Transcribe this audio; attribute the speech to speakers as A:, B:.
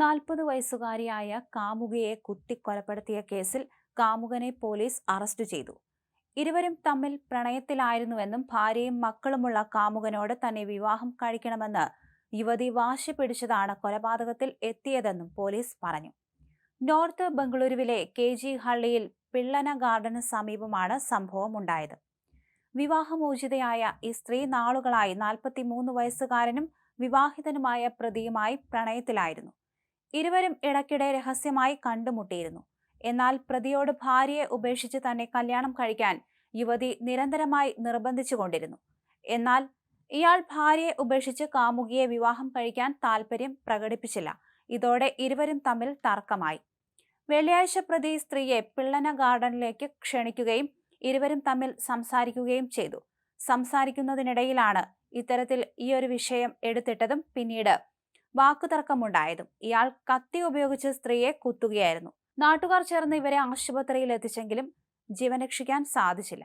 A: നാൽപ്പത് വയസ്സുകാരിയായ കാമുകയെ കുത്തിക്കൊലപ്പെടുത്തിയ കേസിൽ കാമുകനെ പോലീസ് അറസ്റ്റ് ചെയ്തു. ഇരുവരും തമ്മിൽ പ്രണയത്തിലായിരുന്നുവെന്നും ഭാര്യയും മക്കളുമുള്ള കാമുകനോട് തന്നെ വിവാഹം കഴിക്കണമെന്ന് യുവതി വാശി പിടിച്ചതാണ് കൊലപാതകത്തിൽ എത്തിയതെന്നും പോലീസ് പറഞ്ഞു. നോർത്ത് ബംഗളൂരുവിലെ കെ ജി ഹള്ളിയിൽ പിള്ളന ഗാർഡന് സമീപമാണ് സംഭവം ഉണ്ടായത്. വിവാഹമോചിതയായ ഈ സ്ത്രീ നാളുകളായി നാൽപ്പത്തിമൂന്ന് വയസ്സുകാരനും വിവാഹിതനുമായ പ്രതിയുമായി പ്രണയത്തിലായിരുന്നു. ഇരുവരും ഇടയ്ക്കിടെ രഹസ്യമായി കണ്ടുമുട്ടിയിരുന്നു. എന്നാൽ പ്രതിയോട് ഭാര്യയെ ഉപേക്ഷിച്ച് തന്നെ കല്യാണം കഴിക്കാൻ യുവതി നിരന്തരമായി നിർബന്ധിച്ചുകൊണ്ടിരുന്നു എന്നാൽ ഇയാൾ ഭാര്യയെ ഉപേക്ഷിച്ച് കാമുകിയെ വിവാഹം കഴിക്കാൻ താല്പര്യം പ്രകടിപ്പിച്ചില്ല. ഇതോടെ ഇരുവരും തമ്മിൽ തർക്കമായി. വെള്ളിയാഴ്ച പ്രതി സ്ത്രീയെ പിള്ളന ഗാർഡനിലേക്ക് ക്ഷണിക്കുകയും ഇരുവരും തമ്മിൽ സംസാരിക്കുകയും ചെയ്തു. സംസാരിക്കുന്നതിനിടയിലാണ് ഇത്തരത്തിൽ ഈ ഒരു വിഷയം എടുത്തിട്ടതും പിന്നീട് വാക്കുതർക്കമുണ്ടായതും ഇയാൾ കത്തി ഉപയോഗിച്ച് സ്ത്രീയെ കുത്തുകയായിരുന്നു. നാട്ടുകാർ ചേർന്ന് ഇവരെ ആശുപത്രിയിൽ എത്തിച്ചെങ്കിലും ജീവൻ രക്ഷിക്കാൻ സാധിച്ചില്ല.